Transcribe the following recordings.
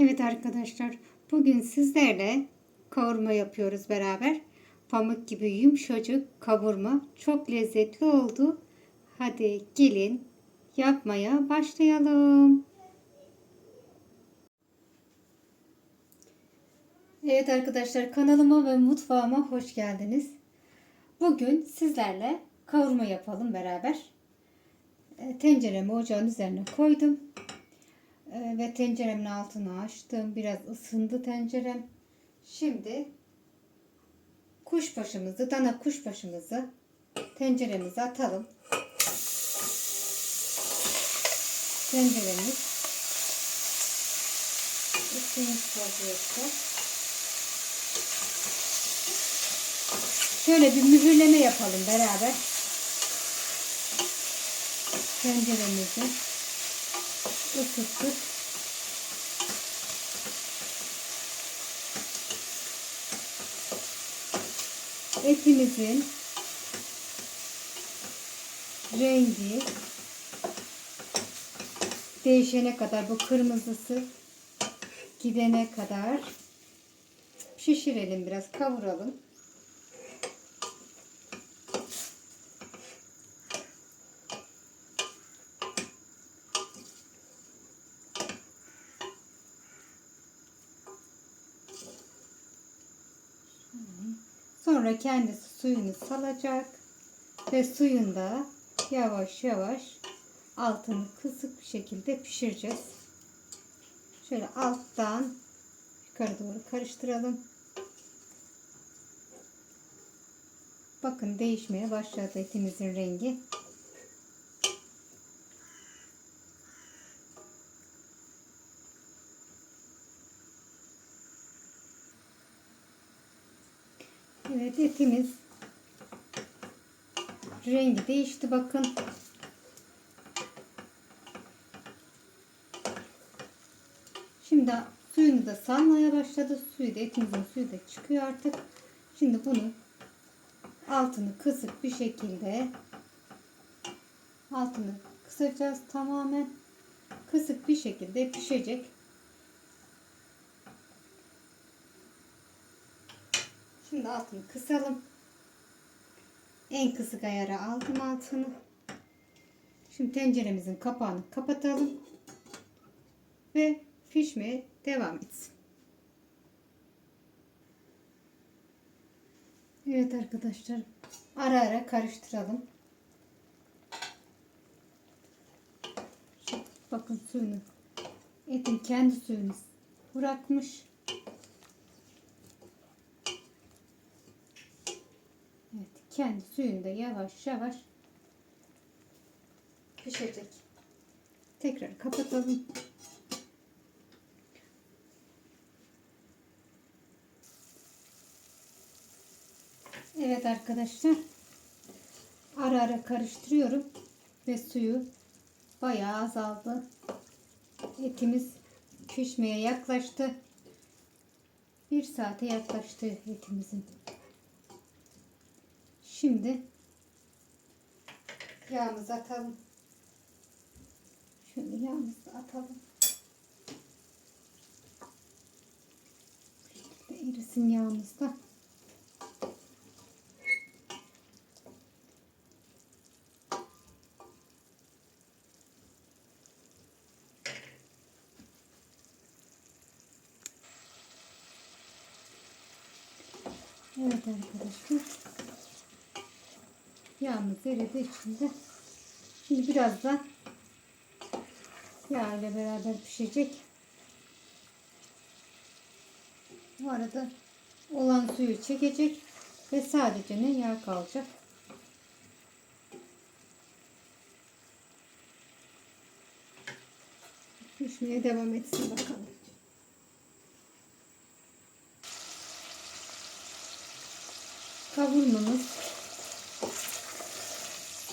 Evet arkadaşlar, bugün sizlerle kavurma yapıyoruz beraber. Pamuk gibi yumuşacık kavurma çok lezzetli oldu. Hadi gelin yapmaya başlayalım. Evet arkadaşlar kanalıma ve mutfağıma hoş geldiniz. Bugün sizlerle kavurma yapalım beraber. E, Tenceremi ocağın üzerine koydum. Ee, ve tenceremin altını açtım. Biraz ısındı tencerem. Şimdi kuşbaşımızı, dana kuşbaşımızı tenceremize atalım. Tenceremiz ısınmış vaziyette. Şöyle bir mühürleme yapalım beraber. Tenceremizi ısıttık. Etimizin rengi değişene kadar bu kırmızısı gidene kadar pişirelim biraz kavuralım. Sonra kendisi suyunu salacak ve suyunda yavaş yavaş altını kısık bir şekilde pişireceğiz. Şöyle alttan yukarı doğru karıştıralım. Bakın değişmeye başladı etimizin rengi. Evet etimiz rengi değişti bakın. Şimdi suyunu da salmaya başladı. Suyu da etimizin suyu da çıkıyor artık. Şimdi bunu altını kısık bir şekilde altını kısacağız tamamen. Kısık bir şekilde pişecek. Şimdi altını kısalım. En kısık ayara aldım altını. Şimdi tenceremizin kapağını kapatalım. Ve pişmeye devam etsin. Evet arkadaşlar. Ara ara karıştıralım. Bakın suyunu. Etin kendi suyunu bırakmış. Evet, kendi suyunda yavaş yavaş pişecek. Tekrar kapatalım. Evet arkadaşlar. Ara ara karıştırıyorum ve suyu bayağı azaldı. Etimiz pişmeye yaklaştı. Bir saate yaklaştı etimizin. Şimdi yağımızı atalım. Şöyle yağımızı atalım. Şöyle erisin yağımız da. Evet arkadaşlar. Yağımız eridi içinde. Şimdi biraz da yağ ile beraber pişecek. Bu arada olan suyu çekecek ve sadece ne yağ kalacak. Pişmeye devam etsin bakalım. Kavurmamız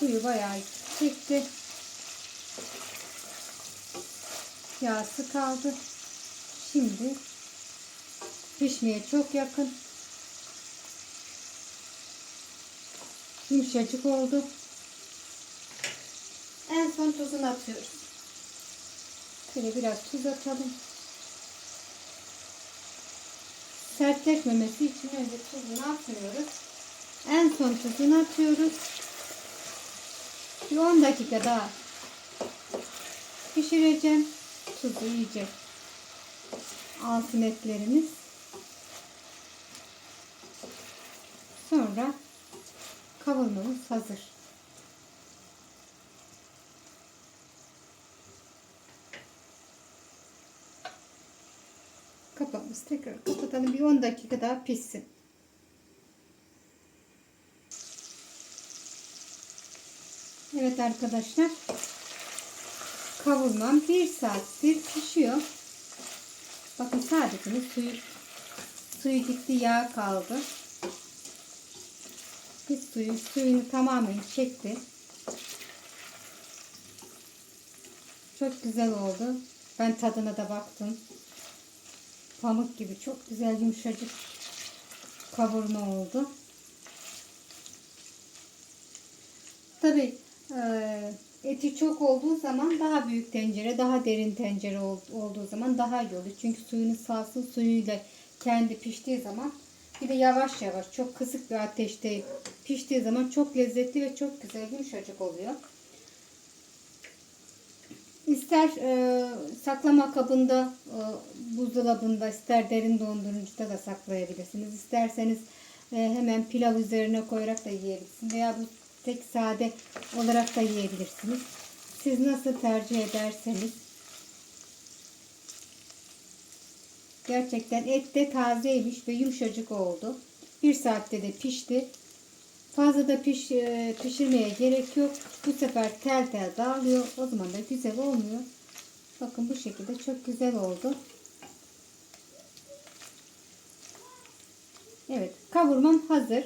suyu bayağı çekti. Yağsı kaldı. Şimdi pişmeye çok yakın. Yumuşacık oldu. En son tuzunu atıyoruz. Şöyle biraz tuz atalım. sertleşmemesi için önce tuzunu atmıyoruz. En son tuzunu atıyoruz. Bir 10 dakika daha pişireceğim. Tuzu iyice alsın etlerimiz. Sonra kavurmamız hazır. Kapağımızı tekrar kapatalım. Bir 10 dakika daha pişsin. Evet arkadaşlar. Kavurmam bir saattir pişiyor. Bakın sadece suyu suyu gitti yağ kaldı. Biz suyu suyunu tamamen çekti. Çok güzel oldu. Ben tadına da baktım. Pamuk gibi çok güzel yumuşacık kavurma oldu. Tabi eti çok olduğu zaman daha büyük tencere, daha derin tencere ol- olduğu zaman daha iyi olur. Çünkü suyunu salsın suyuyla kendi piştiği zaman bir de yavaş yavaş çok kısık bir ateşte piştiği zaman çok lezzetli ve çok güzel yumuşacık oluyor. İster e, saklama kabında, e, buzdolabında, ister derin dondurucuda da saklayabilirsiniz. İsterseniz e, hemen pilav üzerine koyarak da yiyebilirsiniz. Veya bu tek sade olarak da yiyebilirsiniz. Siz nasıl tercih ederseniz. Gerçekten et de tazeymiş ve yumuşacık oldu. Bir saatte de pişti. Fazla da piş, e, pişirmeye gerek yok. Bu sefer tel tel dağılıyor. O zaman da güzel olmuyor. Bakın bu şekilde çok güzel oldu. Evet kavurmam hazır.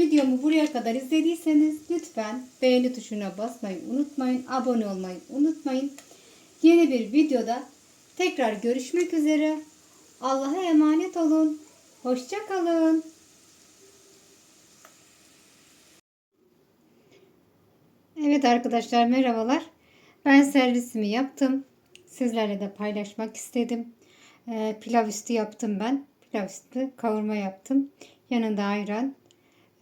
Videomu buraya kadar izlediyseniz lütfen beğeni tuşuna basmayı unutmayın. Abone olmayı unutmayın. Yeni bir videoda tekrar görüşmek üzere. Allah'a emanet olun. Hoşça kalın. Evet arkadaşlar merhabalar. Ben servisimi yaptım. Sizlerle de paylaşmak istedim. Ee, pilav üstü yaptım ben. Pilav üstü kavurma yaptım. Yanında ayran.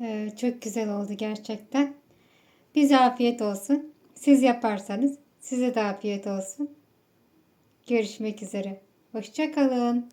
Ee, çok güzel oldu gerçekten. Bize afiyet olsun. Siz yaparsanız size de afiyet olsun. Görüşmek üzere. Hoşça kalın.